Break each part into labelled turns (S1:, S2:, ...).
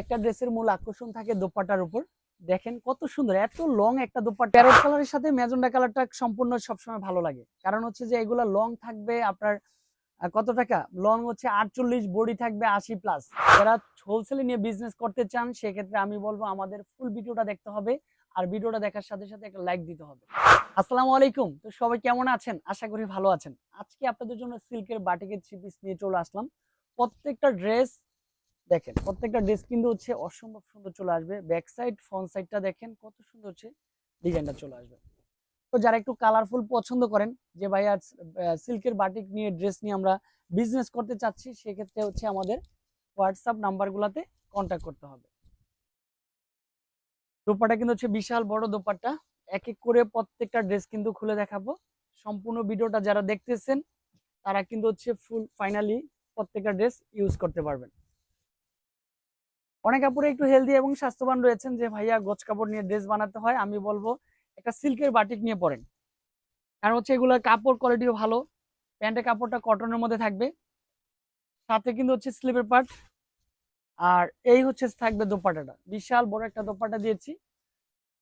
S1: একটা ড্রেসের মূল আকর্ষণ থাকে দোপাট্টার উপর। দেখেন কত সুন্দর, এত লং একটা দোপাট্টা। প্যারট কালারের সাথে ম্যাজেন্ডা কালারটা সম্পূর্ণ সবসময় ভালো লাগে। কারণ হচ্ছে যে এগুলা লং থাকবে আপনার কত টাকা? লং হচ্ছে আটচল্লিশ, বডি থাকবে আশি প্লাস যারা হোলসেলে নিয়ে বিজনেস করতে চান, সেক্ষেত্রে আমি বলব আমাদের ফুল ভিডিওটা দেখতে হবে। আর ভিডিওটা দেখার সাথে সাথে একটা লাইক দিতে হবে। আসসালামু আলাইকুম। তো সবাই কেমন আছেন? আশা করি ভালো আছেন। আজকে আপনাদের জন্য সিল্কের বাটিকের থ্রি পিস নিয়ে চলে আসলাম। প্রত্যেকটা ড্রেস দেখেন, প্রত্যেকটা ড্রেস কিন্তু হচ্ছে অসম্ভব সুন্দর চলে আসবে। ব্যাক সাইড ফ্রন্ট সাইডটা দেখেন কত সুন্দর হচ্ছে ডিজাইনটা চলে আসবে। তো যারা একটু কালারফুল পছন্দ করেন, যে ভাই আজ সিল্কের বাটিক নিয়ে ড্রেস নিয়ে আমরা বিজনেস করতে চাচ্ছি, সেক্ষেত্রে হচ্ছে আমাদের হোয়াটসঅ্যাপ নাম্বারগুলোতে কন্ট্যাক্ট করতে হবে। দোপাটা কিন্তু হচ্ছে বিশাল বড় দোপাট্টা। এক এক করে প্রত্যেকটা ড্রেস কিন্তু খুলে দেখাবো। সম্পূর্ণ ভিডিওটা যারা দেখতেছেন, তারা কিন্তু হচ্ছে ফুল ফাইনালি প্রত্যেকটা ড্রেস ইউজ করতে পারবেন। অনেক কাপড়ে একটু হেলদি এবং স্বাস্থ্যবান রয়েছেন যে, ভাইয়া, গোছ কাপড় নিয়ে ড্রেস বানাতে হয়, আমি বলব একটা সিল্কের বাটিক নিয়ে পরেন। কারণ হচ্ছে এগুলোর কাপড় কোয়ালিটিও ভালো, প্যান্টের কাপড়টা কটনের মধ্যে থাকবে। সাথে কিন্তু হচ্ছে স্লিপের পার্ট আর এই হচ্ছে থাকবে দোপাটাটা বিশাল বড় একটা দোপাটা দিয়েছি।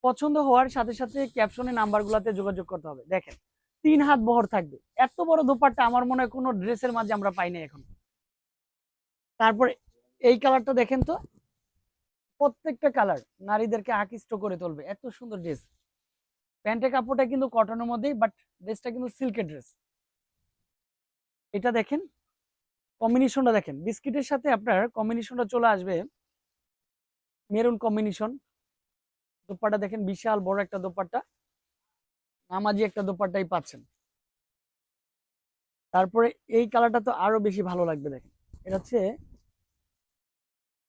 S1: পছন্দ হওয়ার সাথে সাথে ক্যাপশনে নাম্বারগুলোতে যোগাযোগ করতে হবে। দেখেন, তিন হাত বহর থাকবে। এত বড় দোপাট্টা আমার মনে হয় কোনো ড্রেসের মাঝে আমরা পাই নাই এখন। তারপর এই কালারটা দেখেন তো প্রত্যেকটা কালার নারীদেরকে আকৃষ্ট করে তুলবে। এত সুন্দর ড্রেস প্যান্টের কাপড়টা কিন্তু কটনের মধ্যেই বাট ড্রেসটা কিন্তু সিল্কের ড্রেস এটা দেখেন কম্বিনেশনটা দেখেন। বিস্কিটের সাথে আপনার কম্বিনেশনটা চলে আসবে মেরুন কম্বিনেশন দোপাট্টা দেখেন, বিশাল বড় একটা দোপাট্টা। নামাজি একটা দোপাট্টাই পাচ্ছেন। তারপরে এই কালারটা তো আরও বেশি ভালো লাগবে দেখেন। এটা হচ্ছে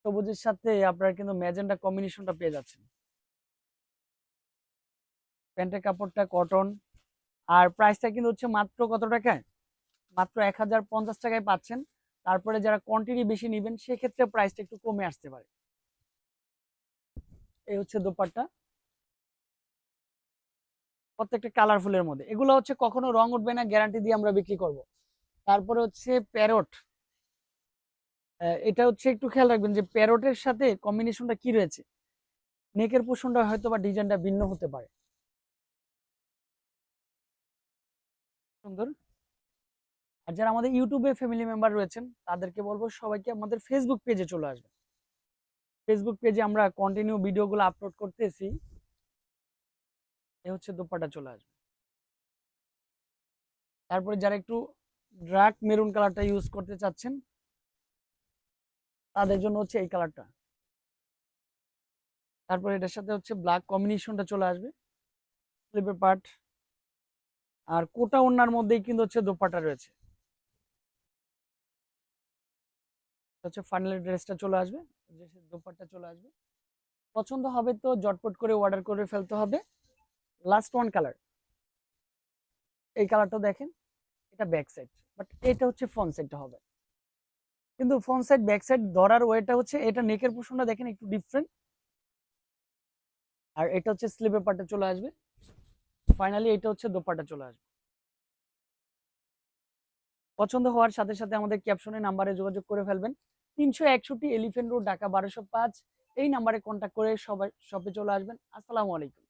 S1: সবুজের সাথে আপনার কিন্তু ম্যাজেন্ডা কম্বিনেশনটা পেয়ে যাচ্ছেন। প্যান্টের কাপড়টা কটন আর প্রাইসটা কিন্তু হচ্ছে মাত্র কত টাকায়? মাত্র এক হাজার পঞ্চাশ টাকায় পাচ্ছেন। তারপরে যারা কোয়ান্টিটি বেশি নেবেন, সেক্ষেত্রে প্রাইসটা একটু কমে আসতে পারে। এই হচ্ছে দোপাট্টা। প্রত্যেকটা কালারফুলের মধ্যে। এগুলো হচ্ছে কখনো রং উঠবে না গ্যারান্টি দিয়ে আমরা বিক্রি করব। তারপরে হচ্ছে প্যারট এটা হচ্ছে একটু খেয়াল রাখবেন যে প্যারটের সাথে কম্বিনেশনটা কি রয়েছে? নেকের পোষণটা হয়তো বা ডিজাইনটা ভিন্ন হতে পারে। সুন্দর। আর যারা আমাদের ইউটিউবে ফ্যামিলি মেম্বার রয়েছেন, তাদেরকে বলব সবাইকে আমাদের ফেসবুক পেজে চলে আসবে ফেসবুক পেজে আমরা কন্টিনিউ ভিডিওগুলো আপলোড করতেছি। এ হচ্ছে দোপাটা চলে আসবে। তারপরে যারা একটু ডার্ক মেরুন কালারটা ইউজ করতে চাচ্ছেন তাদের জন্য হচ্ছে এই কালারটা তারপর এটার সাথে হচ্ছে ব্ল্যাক কম্বিনেশনটা চলে আসবে। স্লিপের পার্ট আর কোটা ওনার মধ্যেই কিন্তু হচ্ছে দোপাটা রয়েছে। হচ্ছে ফাইনাল ড্রেসটা চলে আসবে ড্রেসের চলে আসবে। পছন্দ হবে তো জটপট করে অর্ডার করে ফেলতে হবে। লাস্ট ওয়ান কালার এই কালারটা দেখেন, এটা ব্যাক সাইড বাট এটা হচ্ছে ফ্রন্ট সাইডটা হবে। কিন্তু ফ্রন্ট সাইড ব্যাক সাইড ধরার ওয়েটা হচ্ছে এটা নেকের পোষণটা দেখেন একটু ডিফারেন্ট আর এটা হচ্ছে স্লিপের পার্টে চলে আসবে। ফাইনালি এটা হচ্ছে দোপাট্টা চলে আসবে। পছন্দ হওয়ার সাথে সাথে আমাদের ক্যাপশনে নাম্বারে যোগাযোগ করে ফেলবেন। তিনশো একষট্টি এলিফেন্ট রোড ঢাকা বারোশো পাঁচ। এই নাম্বারে কন্ট্যাক্ট করে সবাই শপে চলে আসবেন। আসসালামু আলাইকুম।